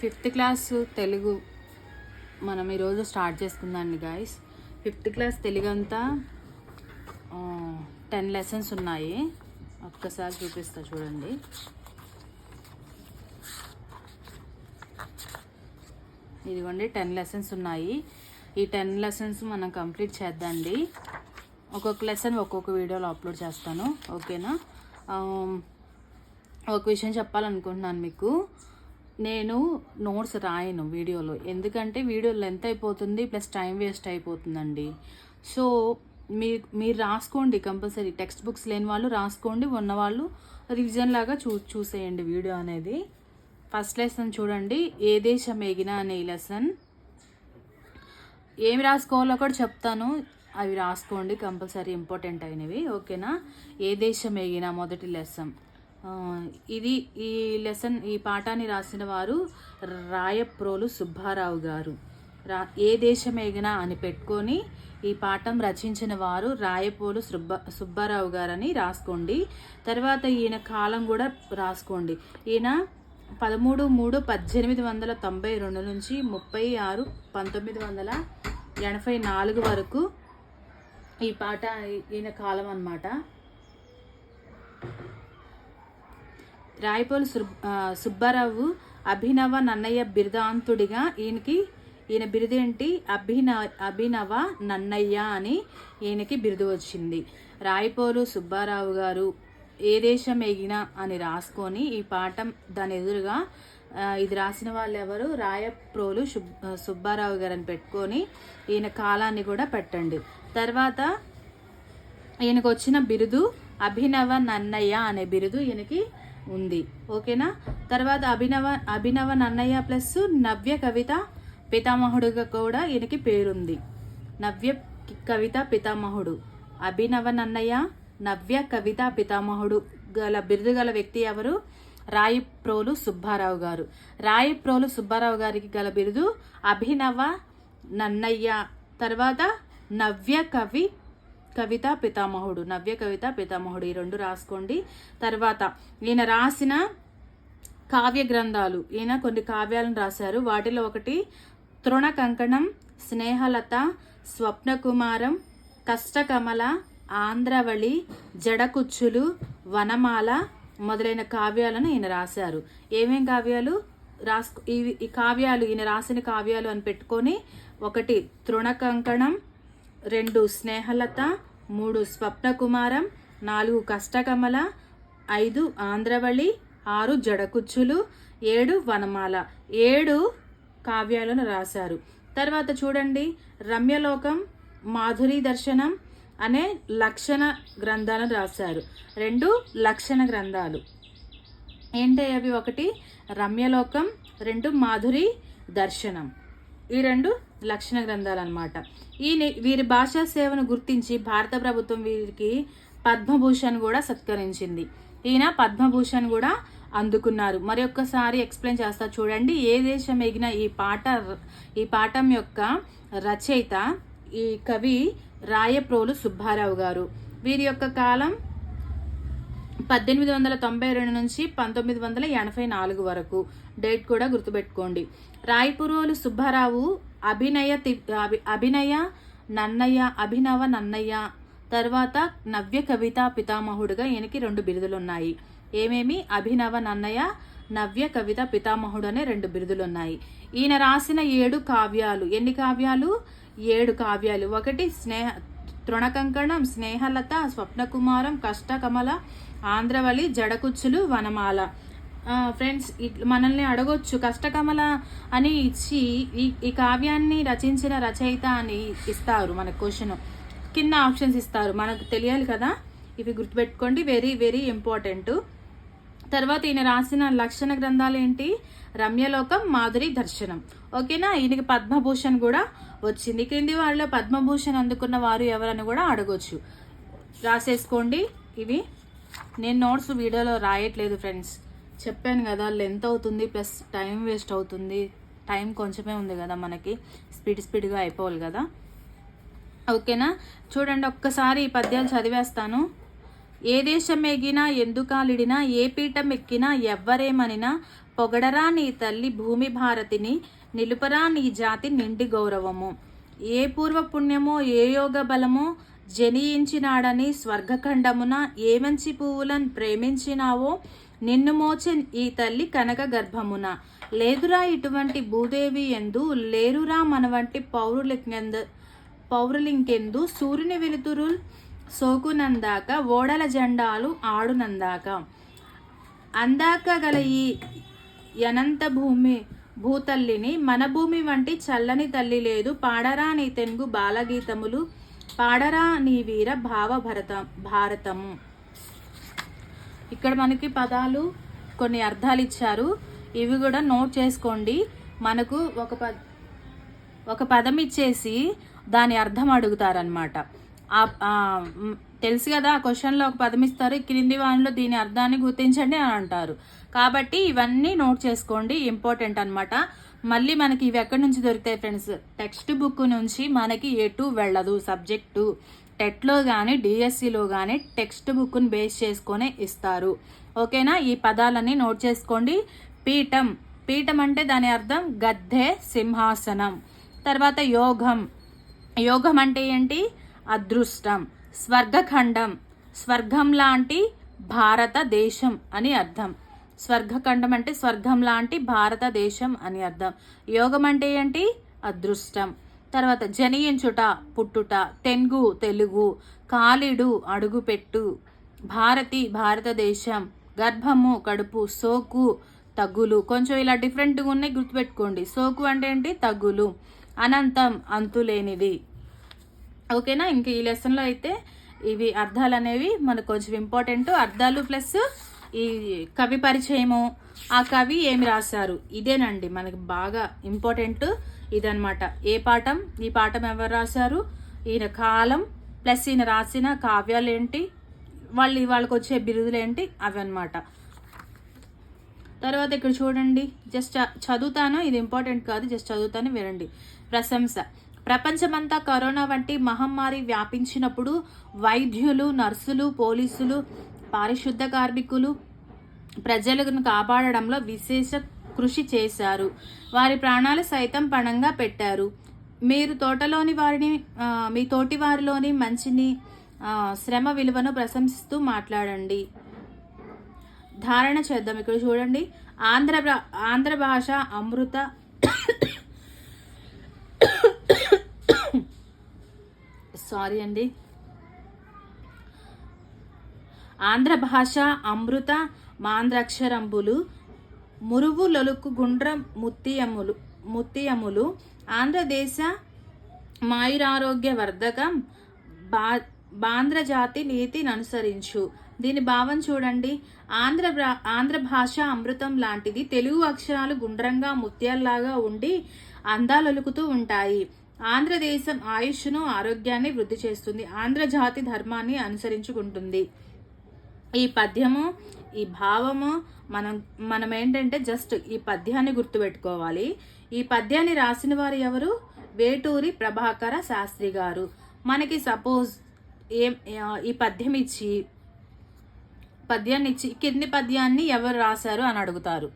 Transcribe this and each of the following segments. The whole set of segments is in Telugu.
ఫిఫ్త్ క్లాస్ తెలుగు మనం ఈరోజు స్టార్ట్ చేసుకుందండి గాయస్ ఫిఫ్త్ క్లాస్ తెలుగు అంతా టెన్ లెసన్స్ ఉన్నాయి. ఒక్కసారి చూపిస్తా చూడండి. ఇదిగోండి టెన్ లెసన్స్ ఉన్నాయి. ఈ టెన్ లెసన్స్ మనం కంప్లీట్ చేద్దండి. ఒక్కొక్క లెసన్ ఒక్కొక్క వీడియోలో అప్లోడ్ చేస్తాను ఓకేనా? ఒక విషయం చెప్పాలనుకుంటున్నాను మీకు. నేను నోట్స్ రాయను వీడియోలో. ఎందుకంటే వీడియో లెంత్ అయిపోతుంది ప్లస్ టైం వేస్ట్ అయిపోతుందండి. సో మీ మీరు రాసుకోండి కంపల్సరీ. టెక్స్ట్ బుక్స్ లేని వాళ్ళు రాసుకోండి. ఉన్నవాళ్ళు రివిజన్ లాగా చూ చూసేయండి వీడియో అనేది. ఫస్ట్ లెసన్ చూడండి. ఏ దేశం ఎగినా అనే ఈ లెసన్. ఏమి రాసుకోవాలో కూడా చెప్తాను. అవి రాసుకోండి కంపల్సరీ ఇంపార్టెంట్ అయినవి. ఓకేనా? ఏ దేశం ఎగినా మొదటి లెసన్. ఇది ఈ లెసన్ ఈ పాఠాన్ని రాసిన వారు రాయప్రోలు సుబ్బారావు గారు. రా ఏ దేశం ఎగినా అని పెట్టుకొని ఈ పాఠం రచించిన వారు రాయపోలు సుబ్బ సుబ్బారావు గారని రాసుకోండి. తర్వాత ఈయన కాలం కూడా రాసుకోండి. ఈయన పదమూడు మూడు పద్దెనిమిది వందల తొంభై రెండు నుంచి ముప్పై ఆరు పంతొమ్మిది వందల ఎనభై నాలుగు వరకు ఈ పాట ఈయన కాలం అన్నమాట. రాయపోలు సుబ్బారావు అభినవ నన్నయ్య బిరుదాంతుడిగా ఈయనకి ఈయన బిరుదు ఏంటి అభిన అభినవ నన్నయ్య అని ఈయనకి బిరుదు వచ్చింది. రాయపోలు సుబ్బారావు గారు ఏ దేశం ఎగినా అని రాసుకొని ఈ పాఠం దాని ఎదురుగా ఇది రాసిన వాళ్ళు ఎవరు రాయప్రోలు సుబ్ సుబ్బారావు గారు అని పెట్టుకొని ఈయన కాలాన్ని కూడా పెట్టండి. తర్వాత ఈయనకు వచ్చిన బిరుదు అభినవ నన్నయ్య అనే బిరుదు ఈయనకి ఉంది. ఓకేనా? తర్వాత అభినవ అభినవ నన్నయ్య ప్లస్ నవ్య కవిత పితామహుడుగా కూడా ఈయనకి పేరుంది. నవ్య కవిత పితామహుడు. అభినవ నన్నయ్య నవ్య కవిత పితామహుడు గల బిరుదు గల వ్యక్తి ఎవరు? రాయిప్రోలు సుబ్బారావు గారు. రాయిప్రోలు సుబ్బారావు గారికి గల బిరుదు అభినవ నన్నయ్య. తర్వాత నవ్య కవి కవిత పితామహుడు నవ్య కవిత పితామహుడు ఈ రెండు రాసుకోండి. తర్వాత ఈయన రాసిన కావ్య గ్రంథాలు ఈయన కొన్ని కావ్యాలను రాశారు. వాటిలో ఒకటి తృణ కంకణం స్నేహలత స్వప్నకుమారం కష్టకమల ఆంధ్రవళి జడకుచ్చులు వనమాల మొదలైన కావ్యాలను ఈయన రాశారు. ఏమేం కావ్యాలు? రాసు ఇవి ఈ కావ్యాలు ఈయన రాసిన కావ్యాలు అని పెట్టుకొని ఒకటి తృణ కంకణం రెండు స్నేహలత మూడు స్వప్నకుమారం నాలుగు కష్టకమల ఐదు ఆంధ్రవళి ఆరు జడకుచ్చులు ఏడు వనమాల. ఏడు కావ్యాలను రాశారు. తర్వాత చూడండి. రమ్యలోకం మాధురి దర్శనం అనే లక్షణ గ్రంథాలను రాశారు. రెండు లక్షణ గ్రంథాలు. ఏంటి అవి ఒకటి? రమ్యలోకం రెండు మాధురి దర్శనం. ఈ రెండు లక్షణ గ్రంథాలు అనమాట ఈ వీరి భాషా సేవను గుర్తించి భారత ప్రభుత్వం వీరికి పద్మభూషణ్ కూడా సత్కరించింది. ఈయన పద్మభూషణ్ కూడా అందుకున్నారు. మరి ఒక్కసారి ఎక్స్ప్లెయిన్ చేస్తా చూడండి. ఏ దేశం ఎగిన ఈ పాట ఈ పాఠం యొక్క రచయిత ఈ కవి రాయప్రోలు సుబ్బారావు గారు. వీరి యొక్క కాలం పద్దెనిమిది వందల తొంభై రెండు నుంచి పంతొమ్మిది వందల ఎనభై నాలుగు వరకు. డేట్ కూడా గుర్తుపెట్టుకోండి. రాయపురోలు సుబ్బారావు అభినయ తి- అభి- అభినయ నన్నయ్య అభినవ నన్నయ్య తర్వాత నవ్య కవిత పితామహుడుగా ఈయనకి రెండు బిరుదులు ఉన్నాయి ఏమేమి? అభినవ నన్నయ్య నవ్య కవిత పితామహుడు అనే రెండు బిరుదులు ఉన్నాయి ఈయన రాసిన ఏడు కావ్యాలు ఎన్ని కావ్యాలు? ఏడు కావ్యాలు. ఒకటి స్నేహ తృణకంకణం స్నేహలత స్వప్నకుమారం కష్టకమల ఆంధ్రవళి జడకుచ్చులు వనమాల. ఫ్రెండ్స్ మనల్ని అడగొచ్చు కష్టకమల అని ఇచ్చి ఈ ఈ కావ్యాన్ని రచించిన రచయిత అని ఇస్తారు మన క్వశ్చన్ కింద ఆప్షన్స్ ఇస్తారు మనకు తెలియాలి కదా? ఇవి గుర్తుపెట్టుకోండి వెరీ వెరీ ఇంపార్టెంట్ తర్వాత ఈయన రాసిన లక్షణ గ్రంథాలు ఏంటి? రమ్యలోకం మాధురి దర్శనం. ఓకేనా ఈయనకి పద్మభూషణ్ కూడా వచ్చింది. క్రింది వారిలో పద్మభూషణ్ అందుకున్న వారు ఎవరని కూడా అడగొచ్చు. రాసేసుకోండి ఇవి. నేను నోట్స్ వీడియోలో రాయట్లేదు ఫ్రెండ్స్ చెప్పాను కదా లెంత్ అవుతుంది ప్లస్ టైం వేస్ట్ అవుతుంది. టైం కొంచెమే ఉంది కదా మనకి. స్పీడ్ స్పీడ్గా అయిపోవాలి కదా. ఓకేనా చూడండి ఒక్కసారి ఈ పద్యాలు చదివేస్తాను. ఏ దేశం ఎగినా ఎందుకాలిడినా ఏ పీఠం ఎక్కినా ఎవ్వరేమనినా పొగడరా నీ తల్లి భూమి భారతిని నిలుపరా నీ జాతి నిండి గౌరవము. ఏ పూర్వ పుణ్యమో ఏ యోగ బలమో జనియించినాడని స్వర్గఖండమున ఏ మంచి పువ్వులను ప్రేమించినావో నిన్ను మోచె ఈ తల్లి కనక గర్భమున. లేదురా ఇటువంటి భూదేవి ఎందు లేరురా మన వంటి పౌరులకెంద పౌరులింకెందు సూర్యుని వెలుతురు సోకునందాక ఓడల జెండాలు ఆడునందాక. అందాక గల ఈ అనంత భూమి భూతల్లిని మన భూమి వంటి చల్లని తల్లి లేదు. పాడరా నీ తెనుగు బాలగీతములు పాడరా నీ వీర భావ భరత భారతము. ఇక్కడ మనకి పదాలు కొన్ని అర్థాలు ఇచ్చారు. ఇవి కూడా నోట్ చేసుకోండి. మనకు ఒక పద ఒక పదం ఇచ్చేసి దాని అర్థం అడుగుతారనమాట తెలుసు కదా ఆ క్వశ్చన్లో ఒక పదం ఇస్తారు. క్రింది వానిలో దీని అర్థాన్ని గుర్తించండి అని అంటారు. కాబట్టి ఇవన్నీ నోట్ చేసుకోండి. ఇంపార్టెంట్ అన్నమాట. మళ్ళీ మనకి ఇవి ఎక్కడి నుంచి దొరుకుతాయి ఫ్రెండ్స్? టెక్స్ట్ బుక్ నుంచి మనకి ఎటు వెళ్ళదు సబ్జెక్టు. టెట్లో కానీ డిఎస్సిలో కానీ టెక్స్ట్ బుక్ను బేస్ చేసుకొని ఇస్తారు. ఓకేనా? ఈ పదాలన్నీ నోట్ చేసుకోండి. పీఠం. పీఠం అంటే దాని అర్థం గద్దె సింహాసనం. తర్వాత యోగం యోగం అంటే ఏంటి? అదృష్టం. స్వర్గఖండం. స్వర్గం లాంటి భారతదేశం అని అర్థం. స్వర్గఖండం అంటే స్వర్గం లాంటి భారతదేశం అని అర్థం. యోగం అంటే ఏంటి? అదృష్టం. తర్వాత జనియించుట పుట్టుట తెంగు తెలుగు కాలిడు అడుగుపెట్టు భారతి భారతదేశం గర్భము కడుపు సోకు తగ్గులు కొంచెం ఇలా డిఫరెంట్గా ఉన్నాయి గుర్తుపెట్టుకోండి. సోకు అంటే ఏంటి? తగ్గులు అనంతం అంతులేనిది. ఓకేనా? ఇంక ఈ లెసన్లో అయితే ఇవి అర్థాలు అనేవి మనకు కొంచెం ఇంపార్టెంట్ అర్థాలు ప్లస్ ఈ కవి పరిచయము ఆ కవి ఏమి రాశారు? ఇదేనండి మనకి బాగా ఇంపార్టెంట్ ఇదనమాట ఏ పాఠం? ఈ పాఠం ఎవరు రాశారు? ఈయన కాలం ప్లస్ ఈయన రాసిన కావ్యాలు ఏంటి వాళ్ళు వాళ్ళకి వచ్చే బిరుదులు ఏంటి అవి తర్వాత ఇక్కడ చూడండి. జస్ట్ చదువుతాను. ఇది ఇంపార్టెంట్ కాదు. జస్ట్ చదువుతాను. వినండి. ప్రశంస. ప్రపంచమంతా కరోనా వంటి మహమ్మారి వ్యాపించినప్పుడు వైద్యులు నర్సులు పోలీసులు పారిశుద్ధ కార్మికులు ప్రజలను కాపాడడంలో విశేష కృషి చేశారు. వారి ప్రాణాలు సైతం పణంగా పెట్టారు. మీరు తోటలోని వారిని మీ తోటి వారిలోని మంచిని శ్రమ విలువను ప్రశంసిస్తూ మాట్లాడండి. ధారణ చేద్దాం. ఇక్కడ చూడండి. ఆంధ్ర ఆంధ్ర భాష అమృత సారీ అండి. ఆంధ్ర భాష అమృత మాంద్రక్షరంబులు మురువు లొలుకు గుండ్ర ముత్తియములు ముత్తియములు. ఆంధ్రదేశ మాయురారోగ్య వర్ధకం బా బాంధ్రజాతి నీతిని అనుసరించు దీని భావం చూడండి. ఆంధ్ర ఆంధ్ర భాష అమృతం లాంటిది తెలుగు అక్షరాలు గుండ్రంగా ముత్యాల్లాగా ఉండి అందాలొలుకుతూ ఉంటాయి. ఆంధ్రదేశం ఆయుష్ను ఆరోగ్యాన్ని వృద్ధి చేస్తుంది. ఆంధ్రజాతి ధర్మాన్ని అనుసరించుకుంటుంది. ఈ పద్యము ఈ భావము మనం మనం ఏంటంటే జస్ట్ ఈ పద్యాన్ని గుర్తుపెట్టుకోవాలి. ఈ పద్యాన్ని రాసిన వారు ఎవరు? వేటూరి ప్రభాకర శాస్త్రి గారు. మనకి సపోజ్ ఏం ఈ పద్యం ఇచ్చి పద్యాన్ని ఇచ్చి కింది పద్యాన్ని ఎవరు రాశారు అని అడుగుతారు.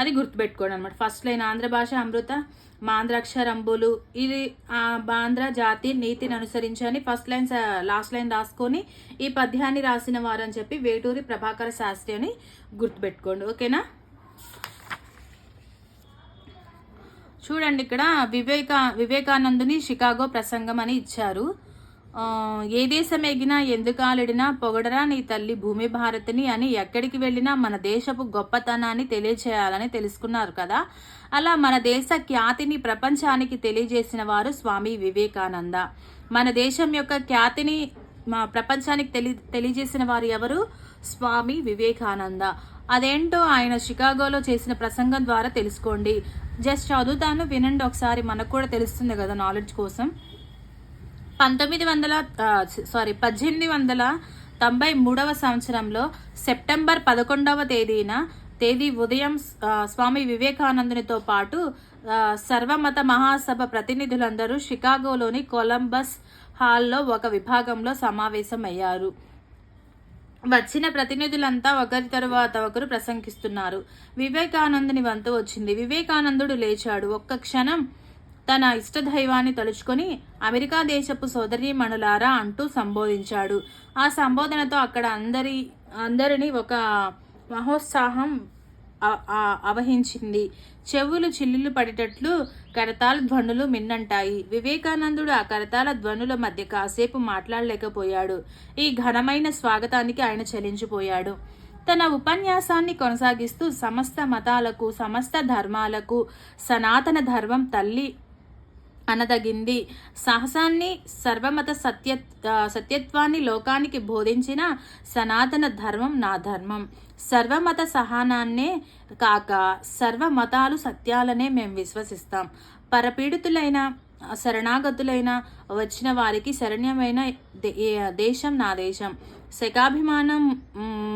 అది గుర్తుపెట్టుకోండి అనమాట ఫస్ట్ లైన్ ఆంధ్ర భాష అమృత మాంద్రాక్షరంబులు ఇది బాంధ్ర జాతి నీతిని అనుసరించని ఫస్ట్ లైన్ లాస్ట్ లైన్ రాసుకొని ఈ పద్యాన్ని రాసిన వారు అని చెప్పి వేటూరి ప్రభాకర శాస్త్రి అని గుర్తుపెట్టుకోండి. ఓకేనా? చూడండి ఇక్కడ వివేకా వివేకానందుని షికాగో ప్రసంగం అని ఇచ్చారు. ఏ దేశం ఎగినా ఎందుకాలడినా పొగడరా నీ తల్లి భూమి భారతిని అని ఎక్కడికి వెళ్ళినా మన దేశపు గొప్పతనాన్ని తెలియచేయాలని తెలుసుకున్నారు కదా. అలా మన దేశ ఖ్యాతిని ప్రపంచానికి తెలియజేసిన వారు స్వామి వివేకానంద. మన దేశం యొక్క ఖ్యాతిని మా ప్రపంచానికి తెలి తెలియజేసిన వారు ఎవరు? స్వామి వివేకానంద. అదేంటో ఆయన షికాగోలో చేసిన ప్రసంగం ద్వారా తెలుసుకోండి. జస్ట్ చదువుతాను వినండి ఒకసారి మనకు కూడా తెలుస్తుంది కదా నాలెడ్జ్ కోసం. పంతొమ్మిది వందల సారీ పద్దెనిమిది వందల తొంభై మూడవ సంవత్సరంలో సెప్టెంబర్ పదకొండవ తేదీన తేదీ ఉదయం స్వామి వివేకానందునితో పాటు సర్వమత మహాసభ ప్రతినిధులందరూ షికాగోలోని కొలంబస్ హాల్లో ఒక విభాగంలో సమావేశమయ్యారు. వచ్చిన ప్రతినిధులంతా ఒకరి తరువాత ఒకరు ప్రసంగిస్తున్నారు. వివేకానందుని వంతు వచ్చింది. వివేకానందుడు లేచాడు. ఒక్క క్షణం తన ఇష్టదైవాన్ని తలుచుకొని అమెరికా దేశపు సోదరీమణులారా అంటూ సంబోధించాడు. ఆ సంబోధనతో అక్కడ అందరి అందరినీ ఒక మహోత్సాహం అవహించింది. చెవులు చిల్లులు పడేటట్లు కరతాల ధ్వనులు మిన్నంటాయి. వివేకానందుడు ఆ కరతాల ధ్వనుల మధ్య కాసేపు మాట్లాడలేకపోయాడు. ఈ ఘనమైన స్వాగతానికి ఆయన చలించిపోయాడు. తన ఉపన్యాసాన్ని కొనసాగిస్తూ సమస్త మతాలకు సమస్త ధర్మాలకు సనాతన ధర్మం తల్లి అనదగింది. సాహసాన్ని సర్వమత సత్య సత్యత్వాన్ని లోకానికి బోధించిన సనాతన ధర్మం నా ధర్మం. సర్వమత సహనాన్నే కాక సర్వమతాలు సత్యాలనే మేము విశ్వసిస్తాం. పరపీడితులైన శరణాగతులైన వచ్చిన వారికి శరణ్యమైన దే- దేశం నా దేశం. శకాభిమానం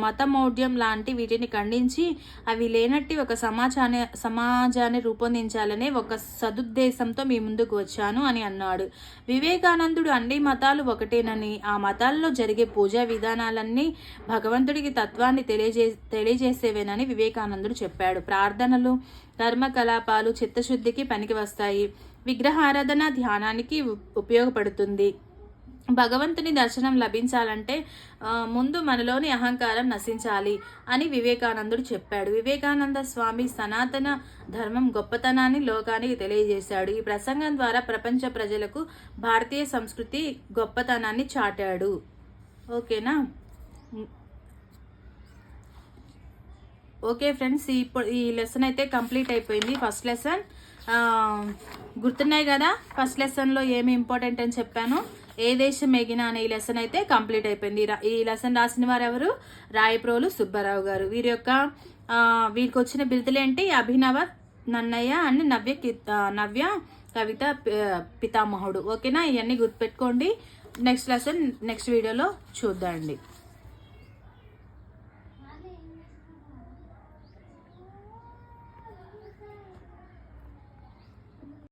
మతమౌఢ్యం లాంటి వీటిని ఖండించి అవి లేనట్టి ఒక సమాజాన్ని సమాజాన్ని రూపొందించాలనే ఒక సదుద్దేశంతో మీ ముందుకు వచ్చాను అని అన్నాడు. వివేకానందుడు అన్ని మతాలు ఒకటేనని ఆ మతాల్లో జరిగే పూజా విధానాలన్నీ భగవంతుడికి తత్వాన్ని తెలియజే తెలియజేసేవేనని వివేకానందుడు చెప్పాడు. ప్రార్థనలు కర్మకలాపాలు చిత్తశుద్ధికి పనికి వస్తాయి విగ్రహారాధన ధ్యానానికి ఉపయోగపడుతుంది. భగవంతుని దర్శనం లభించాలంటే ముందు మనలోని అహంకారం నశించాలి అని వివేకానందుడు చెప్పాడు. వివేకానంద స్వామి సనాతన ధర్మం గొప్పతనాన్ని లోకానికి తెలియజేశాడు. ఈ ప్రసంగం ద్వారా ప్రపంచ ప్రజలకు భారతీయ సంస్కృతి గొప్పతనాన్ని చాటాడు. ఓకేనా? ఓకే ఫ్రెండ్స్ ఇప్పుడు ఈ లెసన్ అయితే కంప్లీట్ అయిపోయింది. ఫస్ట్ లెసన్ గుర్తున్నాయి కదా? ఫస్ట్ లెసన్లో ఏమి ఇంపార్టెంట్ అని చెప్పాను. ఏ దేశం ఎగినా అనే ఈ లెసన్ అయితే కంప్లీట్ అయిపోయింది. ఈ లెసన్ రాసిన వారు ఎవరు రాయప్రోలు సుబ్బారావు గారు. వీరి యొక్క వీరికి వచ్చిన బిరుదులేంటి అభినవ నన్నయ్య అండ్ నవ్య నవ్య కవిత పితామహుడు. ఓకేనా ఇవన్నీ గుర్తుపెట్టుకోండి. నెక్స్ట్ లెసన్ నెక్స్ట్ వీడియోలో చూద్దాండి.